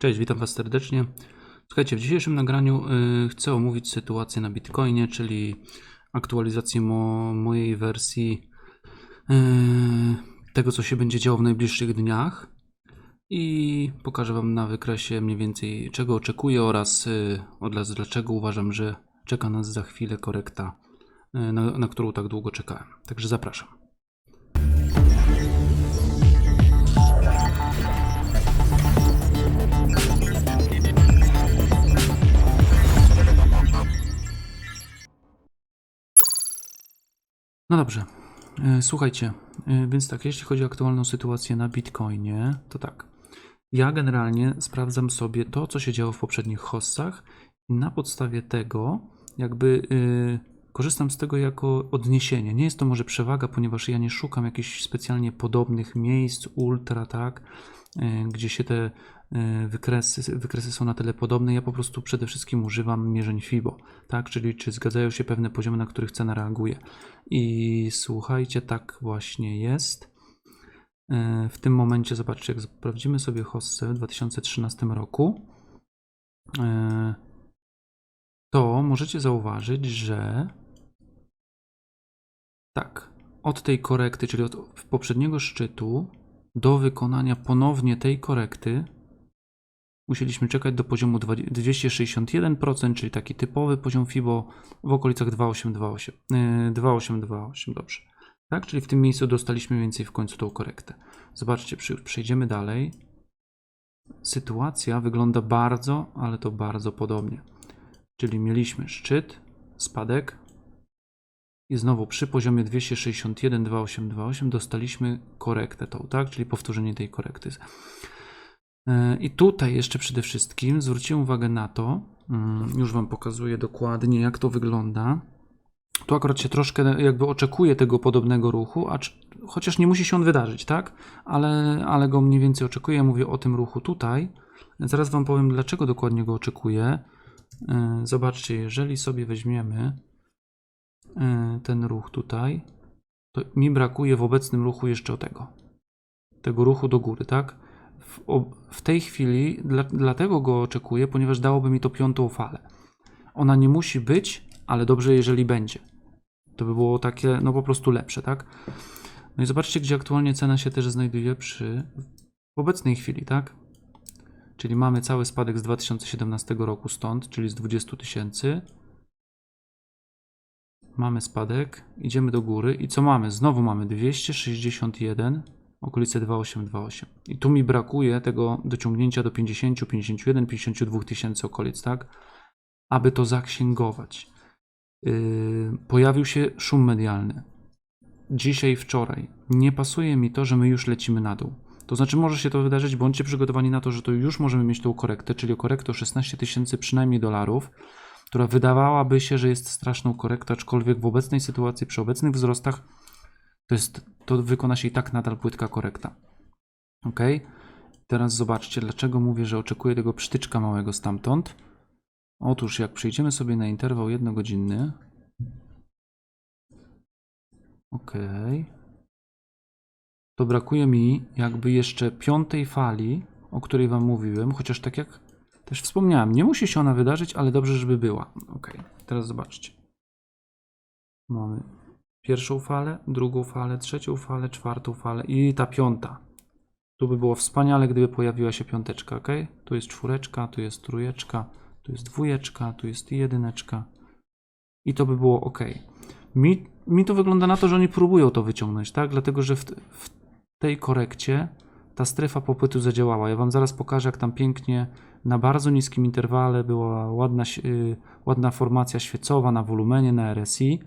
Cześć, witam Was serdecznie. Słuchajcie, w dzisiejszym nagraniu y, chcę omówić sytuację na Bitcoinie, czyli aktualizację mo mojej wersji y, tego, co się będzie działo w najbliższych dniach. I pokażę Wam na wykresie mniej więcej, czego oczekuję oraz y, oraz dlaczego uważam, że czeka nas za chwilę korekta, na, na którą tak długo czekałem. Także zapraszam. No dobrze. E, Słuchajcie, e, więc tak, jeśli chodzi o aktualną sytuację na Bitcoinie, to tak. Ja generalnie sprawdzam sobie to, co się działo w poprzednich hossach i na podstawie tego jakby y, korzystam z tego jako odniesienie. Nie jest to może przewaga, ponieważ ja nie szukam jakichś specjalnie podobnych miejsc, ultra, tak, y, gdzie się te wykresy, wykresy są na tyle podobne. Ja po prostu przede wszystkim używam mierzeń FIBO, tak, czyli czy zgadzają się pewne poziomy, na których cena reaguje. I słuchajcie, tak właśnie jest. E, W tym momencie, zobaczcie, jak sprawdzimy sobie hossę w 2013 roku, e, to możecie zauważyć, że tak, od tej korekty, czyli od poprzedniego szczytu do wykonania ponownie tej korekty musieliśmy czekać do poziomu 20 261%, czyli taki typowy poziom FIBO w okolicach 2828. Yy, 2828, dobrze. Tak, czyli w tym miejscu dostaliśmy więcej w końcu tą korektę. Zobaczcie, przejdziemy dalej. Sytuacja wygląda bardzo, ale to bardzo podobnie. Czyli mieliśmy szczyt, spadek i znowu przy poziomie 261,2828 dostaliśmy korektę tą, tak? Czyli powtórzenie tej korekty. E, I tutaj jeszcze przede wszystkim zwróciłem uwagę na to, mm, już Wam pokazuję dokładnie, jak to wygląda. Tu akurat się troszkę jakby oczekuje tego podobnego ruchu, acz, chociaż nie musi się on wydarzyć, tak? Ale, ale go mniej więcej oczekuję. Mówię o tym ruchu tutaj. Zaraz Wam powiem, dlaczego dokładnie go oczekuję. E, Zobaczcie, jeżeli sobie weźmiemy e, ten ruch tutaj, to mi brakuje w obecnym ruchu jeszcze tego. Tego ruchu do góry, tak? W, tej chwili dla, dlatego go oczekuję, ponieważ dałoby mi to piątą falę. Ona nie musi być, ale dobrze, jeżeli będzie. To by było takie, no po prostu lepsze, tak? No i zobaczcie, gdzie aktualnie cena się też znajduje przy obecnej chwili, tak? Czyli mamy cały spadek z 2017 roku stąd, czyli z 20 tysięcy. Mamy spadek, idziemy do góry i co mamy? Znowu mamy 261, okolice 2828. I tu mi brakuje tego dociągnięcia do 50, 51, 52 tysięcy okolic, tak? Aby to zaksięgować. Yy, pojawił się szum medialny. Dzisiaj, wczoraj. Nie pasuje mi to, że my już lecimy na dół. To znaczy, może się to wydarzyć, bądźcie przygotowani na to, że to już możemy mieć tą korektę, czyli korektę o 16 tysięcy przynajmniej dolarów, która wydawałaby się, że jest straszną korektą, aczkolwiek w obecnej sytuacji, przy obecnych wzrostach, to jest, to wykona się i tak nadal płytka korekta. Ok? Teraz zobaczcie, dlaczego mówię, że oczekuję tego psztyczka małego stamtąd. Otóż, jak przejdziemy sobie na interwał jednogodzinny. Ok. To brakuje mi jakby jeszcze piątej fali, o której Wam mówiłem, chociaż tak jak też wspomniałem, nie musi się ona wydarzyć, ale dobrze, żeby była. Ok, teraz zobaczcie. Mamy pierwszą falę, drugą falę, trzecią falę, czwartą falę i ta piąta. Tu by było wspaniale, gdyby pojawiła się piąteczka, ok? Tu jest czwóreczka, tu jest trójeczka, tu jest dwójeczka, tu jest jedyneczka. I to by było ok. Mi, mi to wygląda na to, że oni próbują to wyciągnąć, tak? Dlatego, że w, w tej korekcie ta strefa popytu zadziałała. Ja Wam zaraz pokażę, jak tam pięknie na bardzo niskim interwale była ładna, y, ładna formacja świecowa na wolumenie, na RSI.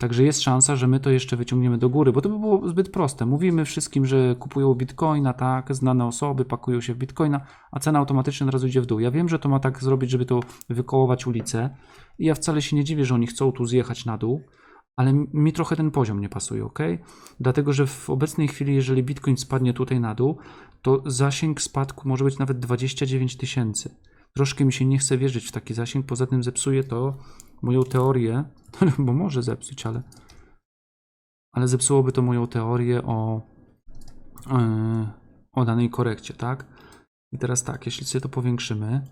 Także jest szansa, że my to jeszcze wyciągniemy do góry, bo to by było zbyt proste. Mówimy wszystkim, że kupują bitcoina, tak, znane osoby pakują się w bitcoina, a cena automatycznie od razu idzie w dół. Ja wiem, że to ma tak zrobić, żeby to wykołować ulicę. I ja wcale się nie dziwię, że oni chcą tu zjechać na dół, ale mi trochę ten poziom nie pasuje, ok? Dlatego, że w obecnej chwili, jeżeli bitcoin spadnie tutaj na dół, to zasięg spadku może być nawet 29 tysięcy. Troszkę mi się nie chce wierzyć w taki zasięg, poza tym zepsuje to moją teorię, bo może zepsuć, ale, ale zepsułoby to moją teorię o, yy, o danej korekcie, tak? I teraz tak, jeśli sobie to powiększymy,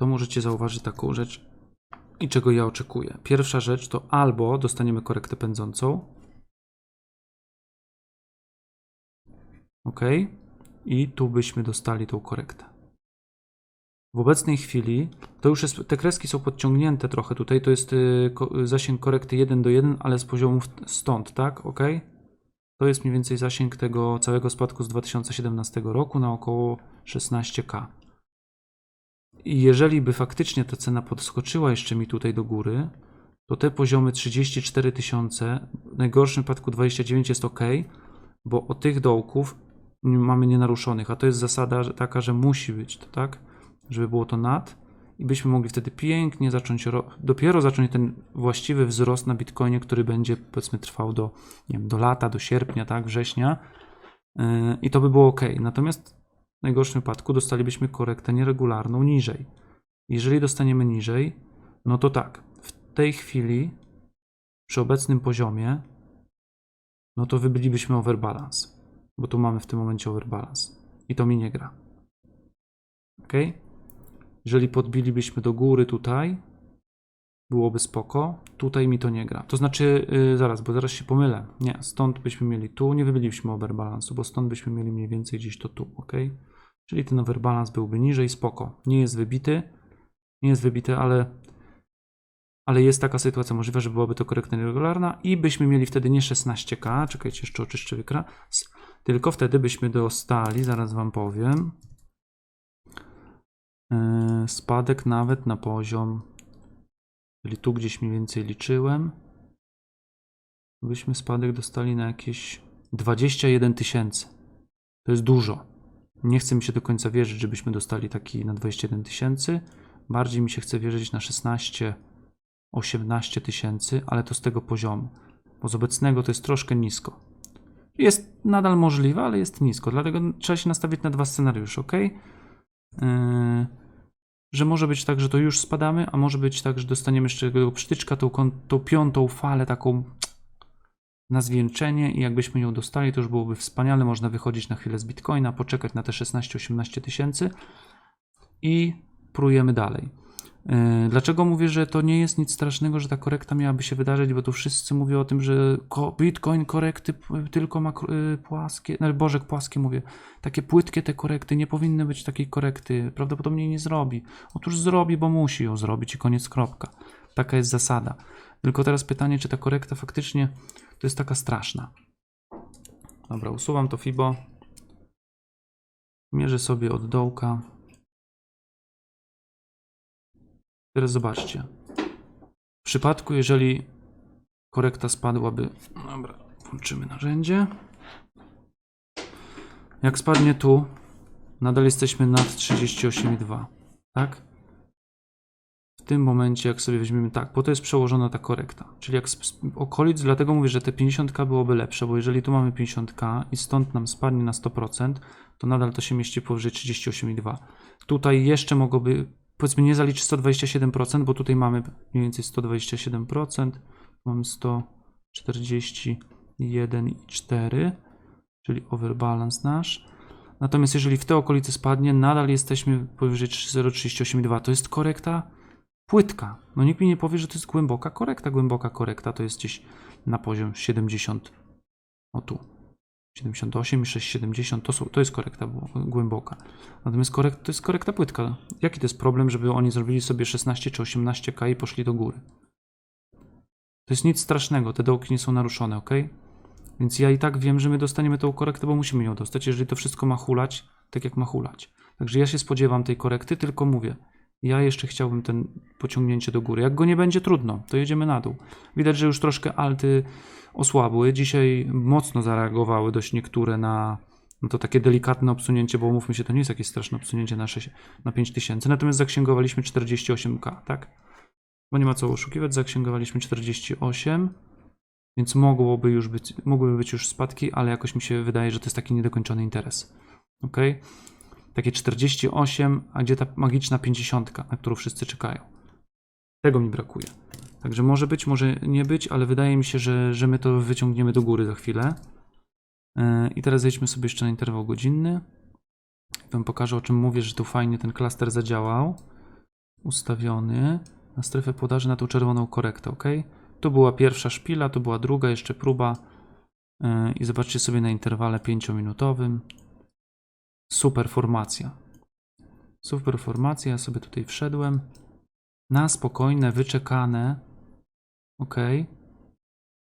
to możecie zauważyć taką rzecz i czego ja oczekuję. Pierwsza rzecz to albo dostaniemy korektę pędzącą. OK. I tu byśmy dostali tą korektę. W obecnej chwili to już jest, te kreski są podciągnięte trochę tutaj, to jest y, ko, zasięg korekty 1 do 1, ale z poziomu w- stąd, tak? OK. To jest mniej więcej zasięg tego całego spadku z 2017 roku na około 16K. I jeżeli by faktycznie ta cena podskoczyła jeszcze mi tutaj do góry, to te poziomy 34 tysiące, w najgorszym wypadku 29 jest ok, bo od tych dołków mamy nienaruszonych, a to jest zasada taka, że musi być to, tak? Żeby było to nad i byśmy mogli wtedy pięknie zacząć, ro- dopiero zacząć ten właściwy wzrost na Bitcoinie, który będzie powiedzmy trwał do, nie wiem, do lata, do sierpnia, tak, września yy, i to by było ok. Natomiast w najgorszym wypadku dostalibyśmy korektę nieregularną niżej. Jeżeli dostaniemy niżej, no to tak, w tej chwili przy obecnym poziomie, no to wybilibyśmy overbalance, bo tu mamy w tym momencie overbalance i to mi nie gra. Ok? Jeżeli podbilibyśmy do góry tutaj, byłoby spoko. Tutaj mi to nie gra. To znaczy, yy, zaraz, bo zaraz się pomylę. Nie, stąd byśmy mieli tu, nie wybilibyśmy overbalance'u, bo stąd byśmy mieli mniej więcej gdzieś to tu, ok? Czyli ten overbalance byłby niżej, spoko. Nie jest wybity, nie jest wybity, ale, ale jest taka sytuacja możliwa, że byłaby to korekta nieregularna i byśmy mieli wtedy nie 16K, czekajcie, jeszcze oczyszczę wykras, tylko wtedy byśmy dostali, zaraz wam powiem, spadek nawet na poziom, czyli tu gdzieś mniej więcej liczyłem, byśmy spadek dostali na jakieś 21 tysięcy. To jest dużo. Nie chce mi się do końca wierzyć, żebyśmy dostali taki na 21 tysięcy. Bardziej mi się chce wierzyć na 16, 18 tysięcy, ale to z tego poziomu. Bo z obecnego to jest troszkę nisko. Jest nadal możliwe, ale jest nisko. Dlatego trzeba się nastawić na dwa scenariusze, ok? Yy, że może być tak, że to już spadamy, a może być tak, że dostaniemy jeszcze tego przytyczka, tą, tą piątą falę, taką na zwieńczenie i jakbyśmy ją dostali, to już byłoby wspaniale. Można wychodzić na chwilę z Bitcoina, poczekać na te 16-18 tysięcy i prujemy dalej. Yy, Dlaczego mówię, że to nie jest nic strasznego, że ta korekta miałaby się wydarzyć, bo tu wszyscy mówią o tym, że Bitcoin korekty tylko ma yy, płaskie, no bożek płaskie mówię, takie płytkie te korekty, nie powinny być takiej korekty, prawdopodobnie nie zrobi. Otóż zrobi, bo musi ją zrobić i koniec kropka. Taka jest zasada. Tylko teraz pytanie, czy ta korekta faktycznie to jest taka straszna. Dobra, usuwam to FIBO. Mierzę sobie od dołka. Teraz zobaczcie. W przypadku, jeżeli korekta spadłaby. Dobra, włączymy narzędzie. Jak spadnie tu, nadal jesteśmy nad 38,2. Tak? W tym momencie, jak sobie weźmiemy tak, bo to jest przełożona ta korekta. Czyli jak z okolic, dlatego mówię, że te 50k byłoby lepsze, bo jeżeli tu mamy 50k i stąd nam spadnie na 100%, to nadal to się mieści powyżej 38,2. Tutaj jeszcze mogłoby, powiedzmy, nie zaliczyć 127%, bo tutaj mamy mniej więcej 127%, mamy 141,4, czyli overbalance nasz. Natomiast jeżeli w te okolice spadnie, nadal jesteśmy powyżej 0,38,2. To jest korekta płytka. No nikt mi nie powie, że to jest głęboka korekta. Głęboka korekta to jest gdzieś na poziom 70. O tu. 78 i 670 to, są, to jest korekta głęboka. Natomiast korekt, to jest korekta płytka. Jaki to jest problem, żeby oni zrobili sobie 16 czy 18k i poszli do góry? To jest nic strasznego, te dołki nie są naruszone, ok? Więc ja i tak wiem, że my dostaniemy tą korektę, bo musimy ją dostać, jeżeli to wszystko ma hulać, tak jak ma hulać. Także ja się spodziewam tej korekty, tylko mówię, ja jeszcze chciałbym ten pociągnięcie do góry. Jak go nie będzie, trudno, to jedziemy na dół. Widać, że już troszkę alty osłabły. Dzisiaj mocno zareagowały dość niektóre na no to takie delikatne obsunięcie, bo umówmy się, to nie jest jakieś straszne obsunięcie na, 6, na 5000. Natomiast zaksięgowaliśmy 48k, tak? Bo nie ma co oszukiwać, zaksięgowaliśmy 48, więc mogłoby już być, mogłyby być już spadki, ale jakoś mi się wydaje, że to jest taki niedokończony interes. Ok? Takie 48, a gdzie ta magiczna 50, na którą wszyscy czekają. Tego mi brakuje. Także może być, może nie być, ale wydaje mi się, że, że my to wyciągniemy do góry za chwilę. Yy, I teraz zejdźmy sobie jeszcze na interwał godzinny. Wam pokażę, o czym mówię, że tu fajnie ten klaster zadziałał. Ustawiony na strefę podaży na tą czerwoną korektę, ok? Tu była pierwsza szpila, tu była druga, jeszcze próba. Yy, I zobaczcie sobie na interwale 5-minutowym. Super formacja. Super formacja, ja sobie tutaj wszedłem. Na spokojne, wyczekane. Ok.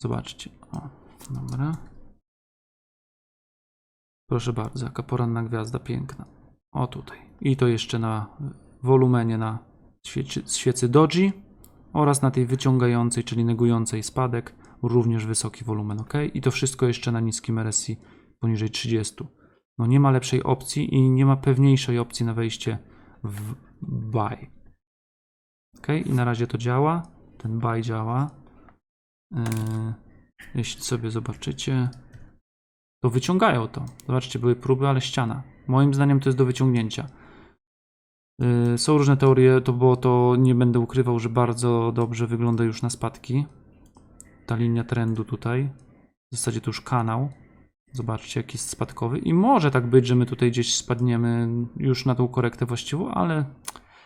Zobaczcie. O, dobra. Proszę bardzo, jaka poranna gwiazda piękna. O tutaj. I to jeszcze na wolumenie na świecy, świecy Doji oraz na tej wyciągającej, czyli negującej spadek, również wysoki wolumen, ok? I to wszystko jeszcze na niskim RSI poniżej 30. No nie ma lepszej opcji i nie ma pewniejszej opcji na wejście w buy. Ok, i na razie to działa. Ten buy działa. Yy, jeśli sobie zobaczycie, to wyciągają to. Zobaczcie, były próby, ale ściana. Moim zdaniem to jest do wyciągnięcia. Yy, Są różne teorie, to bo to nie będę ukrywał, że bardzo dobrze wygląda już na spadki. Ta linia trendu tutaj. W zasadzie to już kanał. Zobaczcie, jaki jest spadkowy. I może tak być, że my tutaj gdzieś spadniemy już na tą korektę właściwą, ale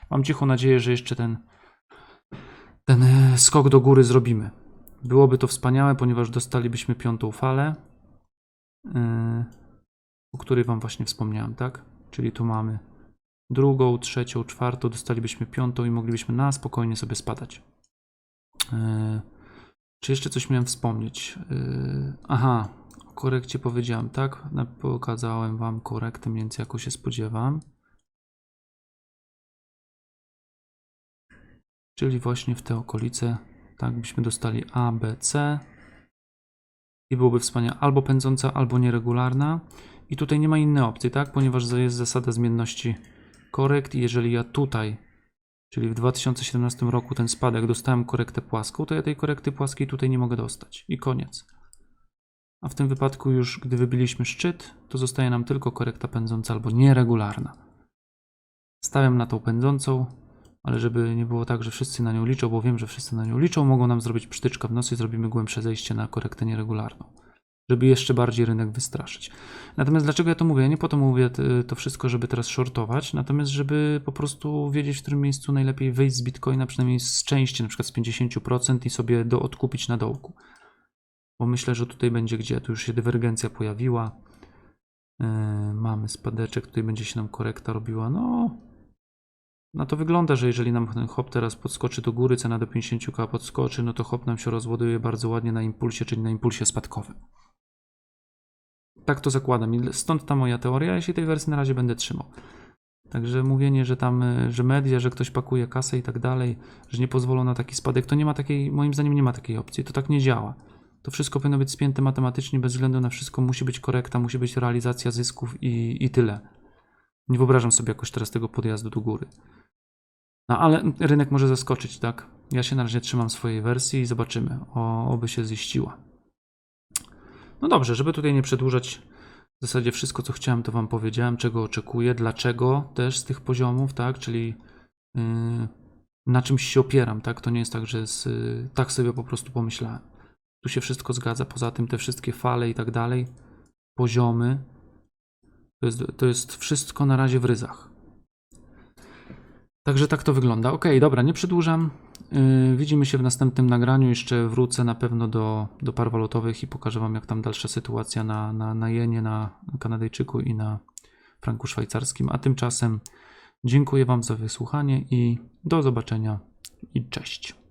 mam cichą nadzieję, że jeszcze ten, ten e, skok do góry zrobimy. Byłoby to wspaniałe, ponieważ dostalibyśmy piątą falę, yy, o której Wam właśnie wspomniałem, tak? Czyli tu mamy drugą, trzecią, czwartą, dostalibyśmy piątą i moglibyśmy na spokojnie sobie spadać. Yy, czy jeszcze coś miałem wspomnieć? Aha, korekcie powiedziałem, tak? Pokazałem Wam korektę, mniej więcej jaką się spodziewam. Czyli właśnie w te okolice, tak byśmy dostali A, B, C. I byłoby wspaniale albo pędząca, albo nieregularna. I tutaj nie ma innej opcji, tak? Ponieważ jest zasada zmienności korekt i jeżeli ja tutaj, czyli w 2017 roku ten spadek dostałem korektę płaską, to ja tej korekty płaskiej tutaj nie mogę dostać. I koniec. A w tym wypadku już, gdy wybiliśmy szczyt, to zostaje nam tylko korekta pędząca albo nieregularna. Stawiam na tą pędzącą, ale żeby nie było tak, że wszyscy na nią liczą, bo wiem, że wszyscy na nią liczą, mogą nam zrobić psztyczka w nocy i zrobimy głębsze zejście na korektę nieregularną. Żeby jeszcze bardziej rynek wystraszyć. Natomiast dlaczego ja to mówię? Ja nie po to mówię to wszystko, żeby teraz shortować, natomiast żeby po prostu wiedzieć, w którym miejscu najlepiej wyjść z Bitcoina, przynajmniej z części, na przykład z 50% i sobie do odkupić na dołku. Bo myślę, że tutaj będzie gdzie, tu już się dywergencja pojawiła. Yy, mamy spadeczek, tutaj będzie się nam korekta robiła. No, no to wygląda, że jeżeli nam ten hop teraz podskoczy do góry, cena do 50k podskoczy, no to hop nam się rozładuje bardzo ładnie na impulsie, czyli na impulsie spadkowym. Tak to zakładam i stąd ta moja teoria, się tej wersji na razie będę trzymał. Także mówienie, że tam, y, że media, że ktoś pakuje kasę i tak dalej, że nie pozwolą na taki spadek, to nie ma takiej, moim zdaniem nie ma takiej opcji, to tak nie działa. To wszystko powinno być spięte matematycznie, bez względu na wszystko musi być korekta, musi być realizacja zysków i, i tyle. Nie wyobrażam sobie jakoś teraz tego podjazdu do góry. No ale rynek może zaskoczyć, tak? Ja się na razie trzymam swojej wersji i zobaczymy, o, oby się ziściła. No dobrze, żeby tutaj nie przedłużać, w zasadzie wszystko, co chciałem, to Wam powiedziałem, czego oczekuję, dlaczego też z tych poziomów, tak? Czyli yy, na czymś się opieram, tak? To nie jest tak, że z, yy, tak sobie po prostu pomyślałem. Tu się wszystko zgadza, poza tym te wszystkie fale i tak dalej, poziomy, to jest, to jest wszystko na razie w ryzach. Także tak to wygląda. Ok, dobra, nie przedłużam. Yy, widzimy się w następnym nagraniu. Jeszcze wrócę na pewno do, do par walutowych i pokażę Wam, jak tam dalsza sytuacja na, na, na jenie, na Kanadyjczyku i na franku szwajcarskim. A tymczasem dziękuję Wam za wysłuchanie i do zobaczenia i cześć.